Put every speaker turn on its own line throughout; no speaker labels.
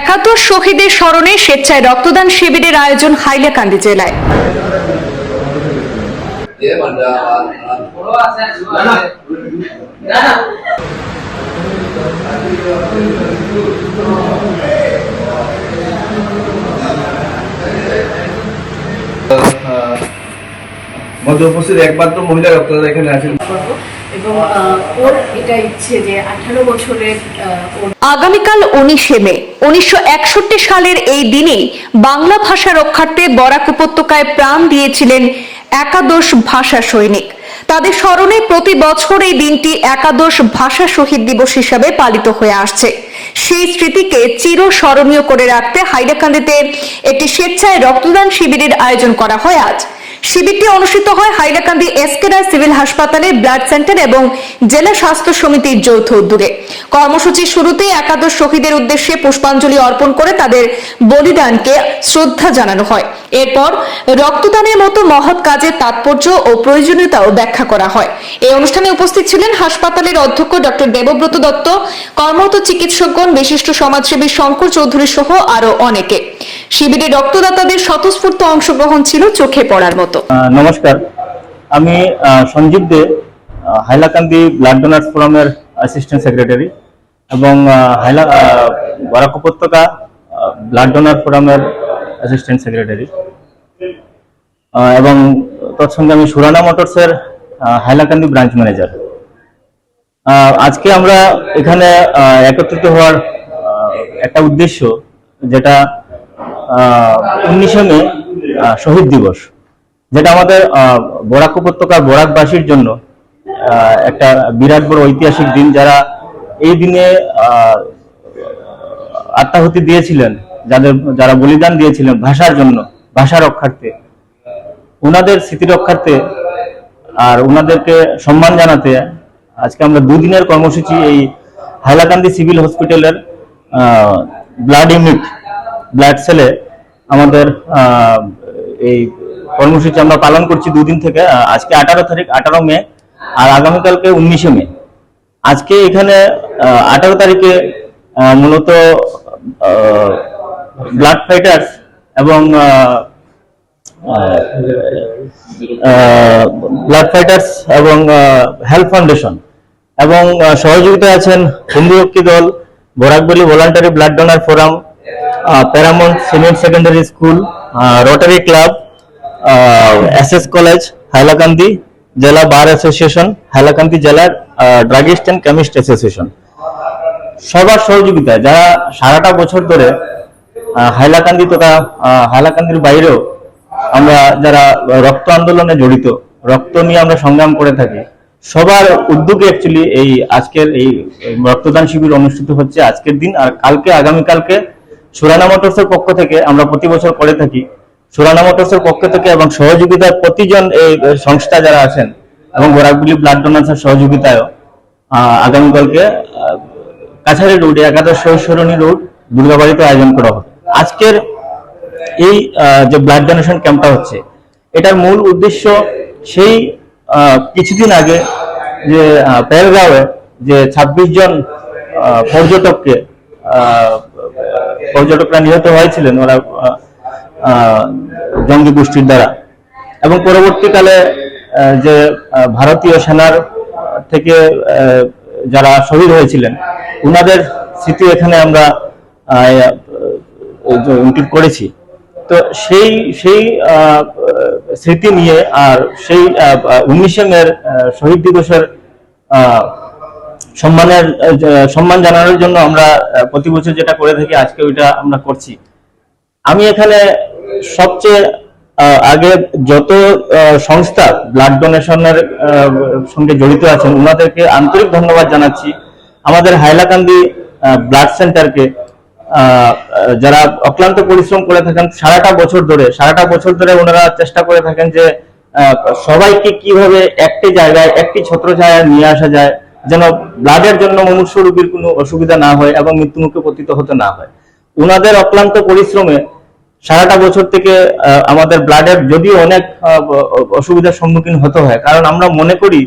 একাত্তর শহীদের স্মরণে স্বেচ্ছায় রক্তদান শিবিরের আয়োজন হাইলাকান্দি জেলায়।
মধ্যে উপস্থিত একমাত্র মহিলা রক্তদাতা এখানে আছেন।
আগামীকাল উনিশে মে, উনিশশো একষট্টি সালের এই দিনেই বাংলা ভাষা রক্ষার্থে বরাক উপত্যকায় প্রাণ দিয়েছিলেন একাদশ ভাষা সৈনিক। তাদের স্মরণে প্রতি বছর এই দিনটি একাদশ ভাষা শহীদ দিবস হিসাবে পালিত হয়ে আসছে। সেই স্মৃতিকে চিরস্মরণীয় করে রাখতে হাইলাকান্দিতে একটি স্বেচ্ছায় রক্তদান শিবিরের আয়োজন করা হয় আজ। শিবিরটি অনুষ্ঠিত হয় Hailakandi S K Roy civil হাসপাতালে ব্লাড সেন্টার এবং জেলা স্বাস্থ্য সমিতির যৌথ উদ্যোগে। কর্মসূচির শুরুতেই একাদশ শহীদের উদ্দেশ্যে পুষ্পাঞ্জলি অর্পণ করে তাদের বলিদানকে শ্রদ্ধা জানানো হয়। এরপর রক্তদানের মতো মহৎ কাজের তাৎপর্য ও প্রয়োজনীয়তাও ব্যাখ্যা করা হয়। এই অনুষ্ঠানে উপস্থিত ছিলেন হাসপাতালের অধ্যক্ষ ডক্টর দেবব্রত দত্ত, কর্মরত চিকিৎসকগণ, বিশিষ্ট সমাজসেবী শঙ্কর চৌধুরী সহ আরও অনেকে। শিবিরে রক্তদাতাদের স্বতঃস্ফূর্ত অংশগ্রহণ ছিল চোখে পড়ার মতো।
নমস্কার। আমি সঞ্জীব দে হাইলাকান্দি ব্লাড ডোনার্স ফোরামের অ্যাসিস্ট্যান্ট সেক্রেটারি এবং হাইলা বরাক উপত্যকা ব্লাড ডোনার ফোরামের অ্যাসিস্ট্যান্ট সেক্রেটারি এবং তৎসঙ্গে আমি সুরানা মোটরসের হাইলাকান্দি ব্রাঞ্চ ম্যানেজার আজকে আমরা এখানে একত্রিত হওয়ার একটা উদ্দেশ্য, যেটা উনিশে মে শহীদ দিবস, যেটা আমাদের বরাক উপত্যকার বরাকবাসীর জন্য একটা বিরাট বড় ঐতিহাসিক দিন যারা এই দিনে আত্মাহুতি দিয়েছিলেন, যাদের, যারা বলিদান দিয়েছিলেন ভাষার জন্য, ভাষা রক্ষার্থে ওনাদের স্মৃতি রক্ষার্থে আর ওনাদেরকে সম্মান জানাতে আজকে আমরা দুদিনের কর্মসূচি এই হাইলাকান্দি সিভিল হসপিটালের ব্লাড ইউনিট, ব্লাড সেলে আমাদের এই কর্মসূচি আমরা পালন করছি দুদিন থেকে আজকে আঠারো তারিখ আঠারো মে আর আগামীকালকে উনিশে মে। আজকে এখানে আঠারো তারিখে মূলত ব্লাড ফাইটার্স এবং ব্লাড ফাইটার্স এবং হেলথ ফাউন্ডেশন এবং আহ, সহযোগিতায় আছেন হিন্দু দল বরাকবলি voluntary blood donor forum paramount senior secondary school rotary club S S college Hailakandi জেলা বার অ্যাসোসিয়েশন হাইলাকান্দি জেলার ড্রাগিস্ট অ্যান্ড কেমিস্ট অ্যাসোসিয়েশন সবার সহযোগিতায় যারা সারাটা বছর ধরে হাইলাকান্দি তথা হাইলাকান্দির বাইরেও আমরা যারা রক্ত আন্দোলনে জড়িত, রক্ত নিয়ে আমরা সংগ্রাম করে থাকি, সবার উদ্যোগে অ্যাকচুয়ালি এই আজকের এই রক্তদান শিবির অনুষ্ঠিত হচ্ছে আজকের দিন আর কালকে, আগামীকালকে সুরানা মোটরসের পক্ষ থেকে আমরা প্রতি বছর করে থাকি। সুরানা মোটরসের পক্ষ থেকে এবং সহযোগিতার প্রতিজন এই সংস্থা যারা আছেন এবং গোরাকগুলি ব্লাড ডোনার্সের সহযোগিতায়ও আহ, আগামীকালকে কাছারি রোডে একাদশ সরণী রোড দুর্গাবাড়িতে আয়োজন করা হবে। আজকের এই যে ব্লাড ডোনেশন ক্যাম্পটা হচ্ছে এটার মূল উদ্দেশ্য সেই কিছুদিন আগে যে আহ, পেহেলগাঁওয়ে যে ২৬ জন পর্যটককে পর্যটকরা নিহত হয়েছিলেন, ওরা জঙ্গি গোষ্ঠীর দ্বারা। এবং পরবর্তীকালে যে ভারতীয় সেনার থেকে যারা শহীদ হয়েছিলেন ওনাদের স্মৃতি এখানে আমরা ইনক্লুড করেছি। তো সেই সেই স্মৃতি নিয়ে আর সেই উনিশে মের শহীদ দিবসের সম্মানের সম্মান জানানোর জন্য আমরা প্রতি বছর যেটা করে থাকি, আজকে ওইটা আমরা করছি। আমি এখানে সবচেয়ে আগে যত সংস্থা ব্লাড ডোনেশনের সঙ্গে জড়িত আছেন ওনাদেরকে আন্তরিক ধন্যবাদ জানাচ্ছি। আমাদের হাইলাকান্দি ব্লাড সেন্টারকে যারা অক্লান্ত পরিশ্রম করে থাকেন, সারাটা বছর ধরে, সারাটা বছর ধরে ওনারা চেষ্টা করে থাকেন যে সবাইকে কীভাবে একটি জায়গায় একটি ছত্র জায়গায় নিয়ে আসা যায় যেন ব্লাডের জন্য মুমূর্ষু রোগীর কোনো অসুবিধা না হয় এবং মৃত্যুমুখে পতিত হতে না হয়। ওনাদের অক্লান্ত পরিশ্রমে সারাটা বছর থেকে আমাদের ব্লাডের যদিও অনেক অসুবিধার সম্মুখীন হতে হয়, কারণ আমরা মনে করি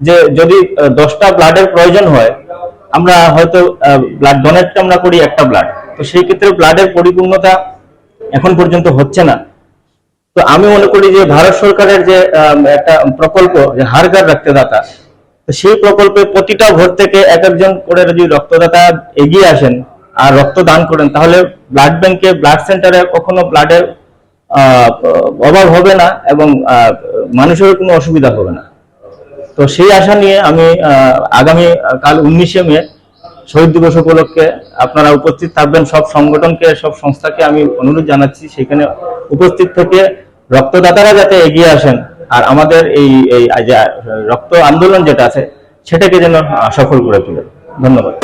যে যদি দশটা ব্লাডের প্রয়োজন হয়, আমরা হয়তো ব্লাড ডোনেট আমরা করি একটা ব্লাড। তো সেই ক্ষেত্রে ব্লাডের পরিপূর্ণতা এখন পর্যন্ত হচ্ছে না। তো আমি মনে করি যে ভারত সরকারের যে একটা প্রকল্প, যে হারগার রক্তদাতা তো সেই প্রকল্পে প্রতিটা ভোট থেকে এক একজন করে যদি রক্তদাতা এগিয়ে আসেন আর রক্ত দান করেন, তাহলে ব্লাড ব্যাংকে ব্লাড সেন্টারে কখনো ব্লাডের অভাব হবে না এবং মানুষের কোনো অসুবিধা হবে না। তো সেই আশা নিয়ে আমি আগামী, কাল উনিশে মে শহীদ দিবস উপলক্ষে আপনারা উপস্থিত থাকবেন। সব সংগঠনকে, সব সংস্থাকে আমি অনুরোধ জানাচ্ছি, সেখানে উপস্থিত থেকে রক্তদাতারা যাতে এগিয়ে আসেন আর আমাদের এই এই রক্ত আন্দোলন যেটা আছে সেটাকে যেন সফল করে তোলে। ধন্যবাদ।